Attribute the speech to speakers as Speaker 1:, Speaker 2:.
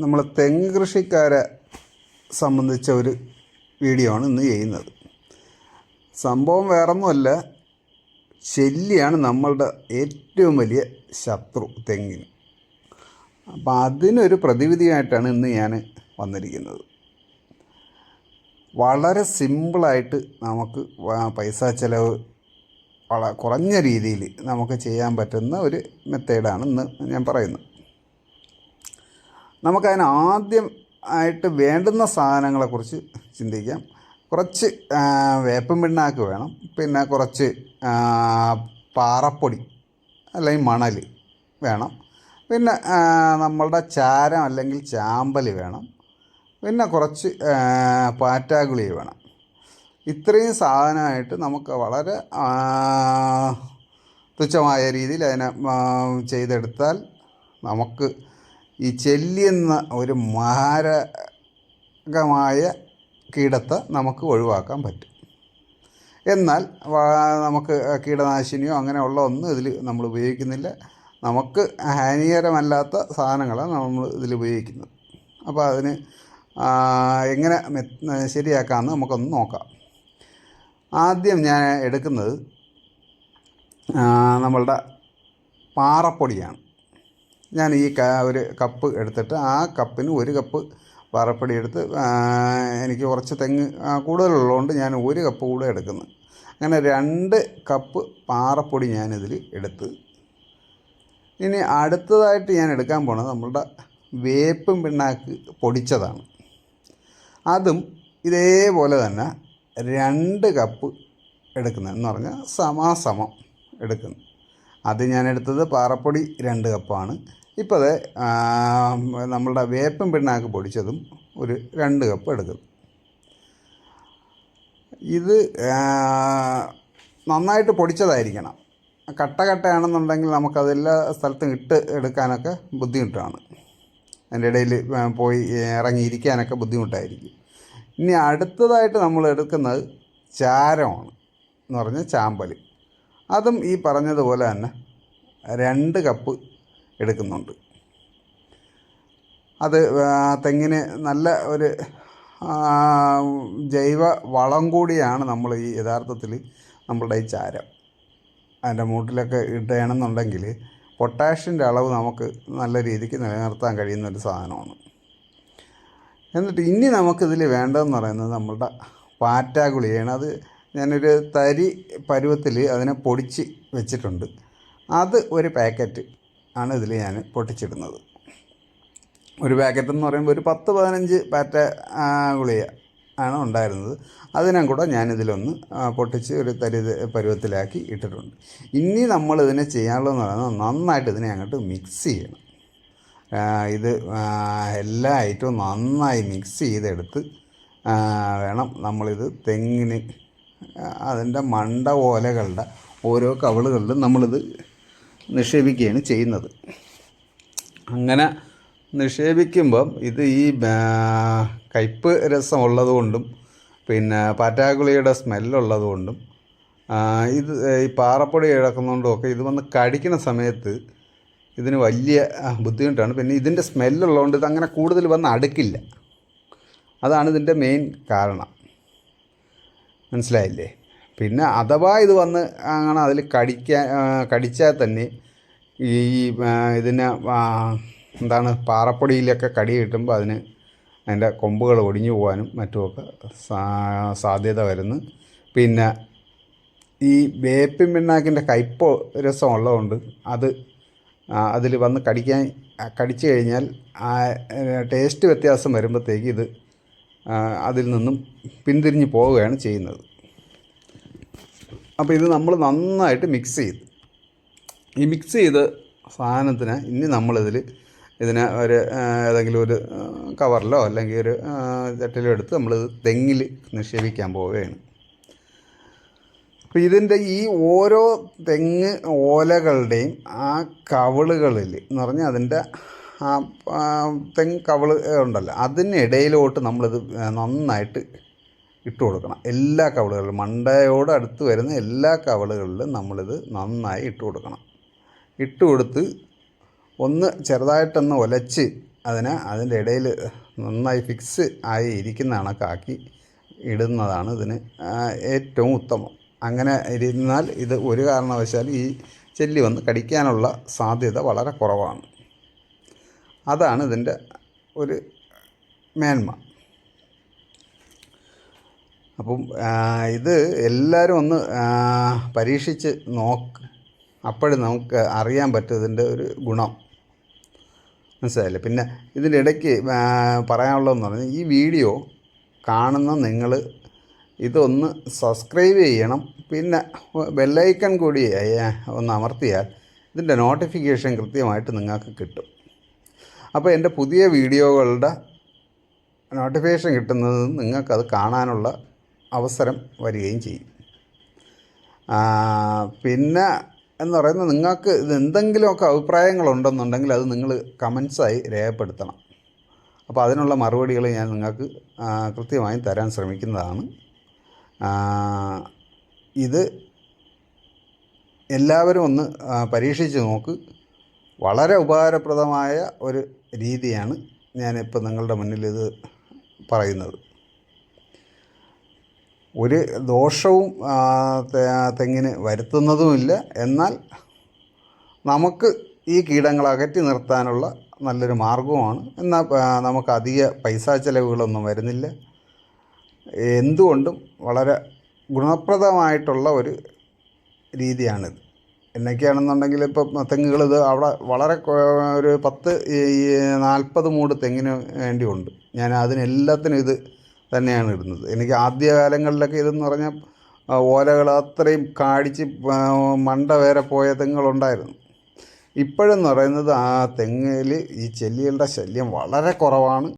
Speaker 1: നമ്മൾ തെങ്ങ് കൃഷിക്കാരെ സംബന്ധിച്ച ഒരു വീഡിയോ ആണ് ഇന്ന് ചെയ്യുന്നത്. സംഭവം വേറൊന്നുമല്ല ശല്യാണ് നമ്മളുടെ ഏറ്റവും വലിയ ശത്രു തെങ്ങിന്. അപ്പം അതിനൊരു പ്രതിവിധിയായിട്ടാണ് ഇന്ന് ഞാൻ വന്നിരിക്കുന്നത്. വളരെ സിമ്പിളായിട്ട് നമുക്ക് പൈസ ചിലവ് വള കുറഞ്ഞ രീതിയിൽ നമുക്ക് ചെയ്യാൻ പറ്റുന്ന ഒരു മെത്തേഡാണ് ഇന്ന് ഞാൻ പറയുന്നത്. നമുക്കതിന് ആദ്യം ആയിട്ട് വേണ്ടുന്ന സാധനങ്ങളെക്കുറിച്ച് ചിന്തിക്കാം. കുറച്ച് വേപ്പൻ പിണ്ണാക്ക് വേണം. പിന്നെ കുറച്ച് പാറപ്പൊടി അല്ലെങ്കിൽ മണൽ വേണം. പിന്നെ നമ്മളുടെ ചാരം അല്ലെങ്കിൽ ചാമ്പൽ വേണം. പിന്നെ കുറച്ച് പാറ്റാഗുളി വേണം. ഇത്രയും സാധനമായിട്ട് നമുക്ക് വളരെ തുച്ഛമായ രീതിയിൽ അതിനെ ചെയ്തെടുത്താൽ നമുക്ക് ഈ ചെല്ലിയെന്ന ഒരു മാരകമായ കീടത്തെ നമുക്ക് ഒഴിവാക്കാൻ പറ്റും. എന്നാൽ നമുക്ക് കീടനാശിനിയോ അങ്ങനെയുള്ള ഒന്നും ഇതിൽ നമ്മൾ ഉപയോഗിക്കുന്നില്ല. നമുക്ക് ഹാനികരമല്ലാത്ത സാധനങ്ങളാണ് നമ്മൾ ഇതിൽ ഉപയോഗിക്കുന്നത്. അപ്പോൾ അതിന് എങ്ങനെ ശരിയാക്കാമെന്ന് നമുക്കൊന്ന് നോക്കാം. ആദ്യം ഞാൻ എടുക്കുന്നത് നമ്മളുടെ പാറപ്പൊടിയാണ്. ഞാൻ ഈ ഒരു കപ്പ് എടുത്തിട്ട് ആ കപ്പിന് ഒരു കപ്പ് പാറപ്പൊടി എടുത്ത് എനിക്ക് കുറച്ച് തെങ്ങ് കൂടുതലുള്ളതുകൊണ്ട് ഞാൻ ഒരു കപ്പ് കൂടെ എടുക്കുന്നു. അങ്ങനെ രണ്ട് കപ്പ് പാറപ്പൊടി ഞാനിതിൽ എടുത്ത്. ഇനി അടുത്തതായിട്ട് ഞാൻ എടുക്കാൻ പോണത് നമ്മളുടെ വേപ്പും പിണ്ണാക്ക് പൊടിച്ചതാണ്. അതും ഇതേപോലെ തന്നെ രണ്ട് കപ്പ് എടുക്കുന്നത് എന്ന് പറഞ്ഞാൽ സമാസമം എടുക്കുന്നു. അത് ഞാൻ എടുത്തത് പാറപ്പൊടി രണ്ട് കപ്പാണ്. ഇപ്പോൾ അത് നമ്മളുടെ വേപ്പൻ പിണ്ണാക്ക് പൊടിച്ചതും ഒരു രണ്ട് കപ്പ് എടുക്കും. ഇത് നന്നായിട്ട് പൊടിച്ചതായിരിക്കണം. കട്ട കട്ടയാണെന്നുണ്ടെങ്കിൽ നമുക്കതെല്ലാ സ്ഥലത്തും ഇട്ട് എടുക്കാനൊക്കെ ബുദ്ധിമുട്ടാണ്. അതിന്റെ ഇടയിൽ പോയി ഇറങ്ങിയിരിക്കാനൊക്കെ ബുദ്ധിമുട്ടായിരിക്കും. ഇനി അടുത്തതായിട്ട് നമ്മൾ എടുക്കുന്നത് ചാരമാണ് എന്ന് പറഞ്ഞാൽ ചാമ്പൽ അതും ഈ പറഞ്ഞതുപോലെ തന്നെ രണ്ട് കപ്പ് എടുക്കുന്നുണ്ട്. അത് തെങ്ങിന് നല്ല ഒരു ജൈവ വളം കൂടിയാണ് നമ്മൾ ഈ യഥാർത്ഥത്തിൽ നമ്മളുടെ ഈ ചാരം. അതിന്റെ മൂട്ടിലൊക്കെ ഇടുകയാണെന്നുണ്ടെങ്കിൽ പൊട്ടാഷ്യന്റെ അളവ് നമുക്ക് നല്ല രീതിക്ക് നിലനിർത്താൻ കഴിയുന്ന ഒരു സാധനമാണ്. എന്നിട്ട് ഇനി നമുക്കിതിൽ വേണ്ടതെന്ന് പറയുന്നത് നമ്മളുടെ പാറ്റാഗുളിയാണ് അത് ഞാനൊരു തരി പരുവത്തിൽ അതിനെ പൊടിച്ച് വെച്ചിട്ടുണ്ട്. അത് ഒരു പാക്കറ്റ്. ആണ് ഇതിൽ ഞാൻ പൊട്ടിച്ചിടുന്നത്. ഒരു പാക്കറ്റ് എന്ന് പറയുമ്പോൾ ഒരു പത്ത് പതിനഞ്ച് പാറ്റ ഗുളിക ആണ് ഉണ്ടായിരുന്നത്. അതിനും കൂടെ ഞാനിതിലൊന്ന് പൊട്ടിച്ച് ഒരു തരി പരുവത്തിലാക്കി ഇട്ടിട്ടുണ്ട്. ഇനി നമ്മൾ ഇതിനെ ചെയ്യാനുള്ളതെന്ന് പറയുന്നത് നന്നായിട്ട് ഇതിനെ അങ്ങോട്ട് മിക്സ് ചെയ്യണം. ഇത് എല്ലാ ഐറ്റവും നന്നായി മിക്സ് ചെയ്തെടുത്ത് വേണം നമ്മളിത് തെങ്ങിന് അതിന്റെ മണ്ട ഓലകളുടെ ഓരോ കവളുകളിലും നമ്മളിത് നിക്ഷേപിക്കുകയാണ് ചെയ്യുന്നത്. അങ്ങനെ നിക്ഷേപിക്കുമ്പം ഇത് ഈ കയ്പ് കയ്പ്പ് രസമുള്ളത് കൊണ്ടും പിന്നെ പാറ്റാഗുളിയുടെ സ്മെല്ലുള്ളതുകൊണ്ടും ഇത് ഈ പാറപ്പൊടി ഇഴക്കുന്നതുകൊണ്ടുമൊക്കെ ഇത് വന്ന് കടിക്കുന്ന സമയത്ത് ഇതിന് വലിയ ബുദ്ധിമുട്ടാണ്. പിന്നെ ഇതിന്റെ സ്മെല്ലുള്ളതുകൊണ്ട് ഇതങ്ങനെ കൂടുതൽ വന്ന് അടുക്കില്ല. അതാണ് ഇതിന്റെ മെയിൻ കാരണം. മനസ്സിലായില്ലേ? പിന്നെ അഥവാ ഇത് വന്ന് അങ്ങനെ അതിൽ കടിക്കാൻ കടിച്ചാൽ തന്നെ ഈ ഇതിനെ എന്താണ് പാറപ്പൊടിയിലൊക്കെ കടി കിട്ടുമ്പോൾ അതിന് അതിന്റെ കൊമ്പുകൾ ഒടിഞ്ഞു പോകാനും മറ്റുമൊക്കെ സാധ്യത വരുന്നു. പിന്നെ ഈ വേപ്പിൻ പിണ്ണാക്കിന്റെ കയ്പ് രസം ഉള്ളതുകൊണ്ട് അത് അതിൽ വന്ന് കടിക്കാൻ കടിച്ചു കഴിഞ്ഞാൽ ആ ടേസ്റ്റ് വ്യത്യാസം വരുമ്പോഴത്തേക്ക് ഇത് അതിൽ നിന്നും പിന്തിരിഞ്ഞ് പോവുകയാണ് ചെയ്യുന്നത്. അപ്പോൾ ഇത് നമ്മൾ നന്നായിട്ട് മിക്സ് ചെയ്ത്. ഈ മിക്സ് ചെയ്ത സാധനത്തിന് ഇനി നമ്മളിതിൽ ഇതിനെ ഒരു ഏതെങ്കിലും ഒരു കവറിലോ അല്ലെങ്കിൽ ഒരു ചട്ടിലോ എടുത്ത് നമ്മൾ തെങ്ങിൽ നിക്ഷേപിക്കാൻ പോവുകയാണ്. അപ്പോൾ ഇതിന്റെ ഈ ഓരോ തെങ്ങ് ഓലകളുടെയും ആ കവളുകളിൽ എന്ന് പറഞ്ഞാൽ അതിന്റെ ആ, തെങ്ങ് കവൾ ഉണ്ടല്ലോ അതിനിടയിലോട്ട് നമ്മളിത് നന്നായിട്ട് ഇട്ട് കൊടുക്കണം. എല്ലാ കവളുകളിലും മണ്ടയോട് അടുത്ത് വരുന്ന എല്ലാ കവളുകളിലും നമ്മളിത് നന്നായി ഇട്ട് കൊടുക്കണം. ഇട്ട് കൊടുത്ത് ഒന്ന് ചെറുതായിട്ടൊന്ന് ഒലച്ച് അതിനെ അതിന്റെ ഇടയിൽ നന്നായി ഫിക്സ് ആയി ഇരിക്കുന്ന കണക്കാക്കി ഇടുന്നതാണ് ഇതിന് ഏറ്റവും ഉത്തമം. അങ്ങനെ ഇരുന്നാൽ ഇത് ഒരു കാരണവശാൽ ഈ ചെല്ലി വന്ന് കടിക്കാനുള്ള സാധ്യത വളരെ കുറവാണ്. അതാണ് ഇതിന്റെ ഒരു മേന്മ. അപ്പം ഇത് എല്ലാവരും ഒന്ന് പരീക്ഷിച്ച് നോക്ക്. അപ്പോഴും നമുക്ക് അറിയാൻ പറ്റും ഇതിന്റെ ഒരു ഗുണം. മനസ്സിലായില്ലേ? പിന്നെ ഇതിന്റെ ഇടയ്ക്ക് പറയാനുള്ളതെന്ന് പറഞ്ഞാൽ ഈ വീഡിയോ കാണുന്ന നിങ്ങൾ ഇതൊന്ന് സബ്സ്ക്രൈബ് ചെയ്യണം. പിന്നെ ബെല്ലൈക്കൺ കൂടി ഒന്ന് അമർത്തിയാൽ ഇതിന്റെ നോട്ടിഫിക്കേഷൻ കൃത്യമായിട്ട് നിങ്ങൾക്ക് കിട്ടും. അപ്പോൾ എന്റെ പുതിയ വീഡിയോകളുടെ നോട്ടിഫിക്കേഷൻ കിട്ടുന്നത് നിങ്ങൾക്കത് കാണാനുള്ള അവസരം വരികയും ചെയ്യും. പിന്നെ എന്ന് പറയുന്നത് നിങ്ങൾക്ക് ഇത് എന്തെങ്കിലുമൊക്കെ അഭിപ്രായങ്ങളുണ്ടെന്നുണ്ടെങ്കിൽ അത് നിങ്ങൾ കമൻസായി രേഖപ്പെടുത്തണം. അപ്പോൾ അതിനുള്ള മറുപടികൾ ഞാൻ നിങ്ങൾക്ക് കൃത്യമായും തരാൻ ശ്രമിക്കുന്നതാണ്. ഇത് എല്ലാവരും ഒന്ന് പരീക്ഷിച്ച് നോക്ക്. വളരെ ഉപകാരപ്രദമായ ഒരു രീതിയാണ് ഞാനിപ്പോൾ നിങ്ങളുടെ മുന്നിൽ ഇത് പറയുന്നത്. ഒരു ദോഷവും തെങ്ങിന് വരുത്തുന്നതുമില്ല. എന്നാൽ നമുക്ക് ഈ കീടങ്ങളെ അകറ്റി നിർത്താനുള്ള നല്ലൊരു മാർഗമാണ് എന്നാൽ നമുക്ക് അധിക പൈസ ചിലവുകളൊന്നും വരുന്നില്ല. എന്തുകൊണ്ടും വളരെ ഗുണപ്രദമായിട്ടുള്ള ഒരു രീതിയാണിത്. എന്നൊക്കെയാണെന്നുണ്ടെങ്കിൽ ഇപ്പം തെങ്ങുകൾ ഇത് അവിടെ വളരെ ഒരു പത്ത് നാൽപ്പത് മൂട് തെങ്ങിന് വേണ്ടിയുണ്ട്. ഞാൻ അതിനെല്ലാത്തിനും ഇത് തന്നെയാണ് ഇടുന്നത്. എനിക്ക് ആദ്യ കാലങ്ങളിലൊക്കെ ഇതെന്ന് പറഞ്ഞാൽ ഓലകൾ അത്രയും കാടിച്ച് മണ്ട വരെ പോയ തെങ്ങുകളുണ്ടായിരുന്നു. ഇപ്പോഴെന്ന് പറയുന്നത് ആ തെങ്ങിൽ ഈ ചെല്ലികളുടെ ശല്യം വളരെ കുറവാണ്.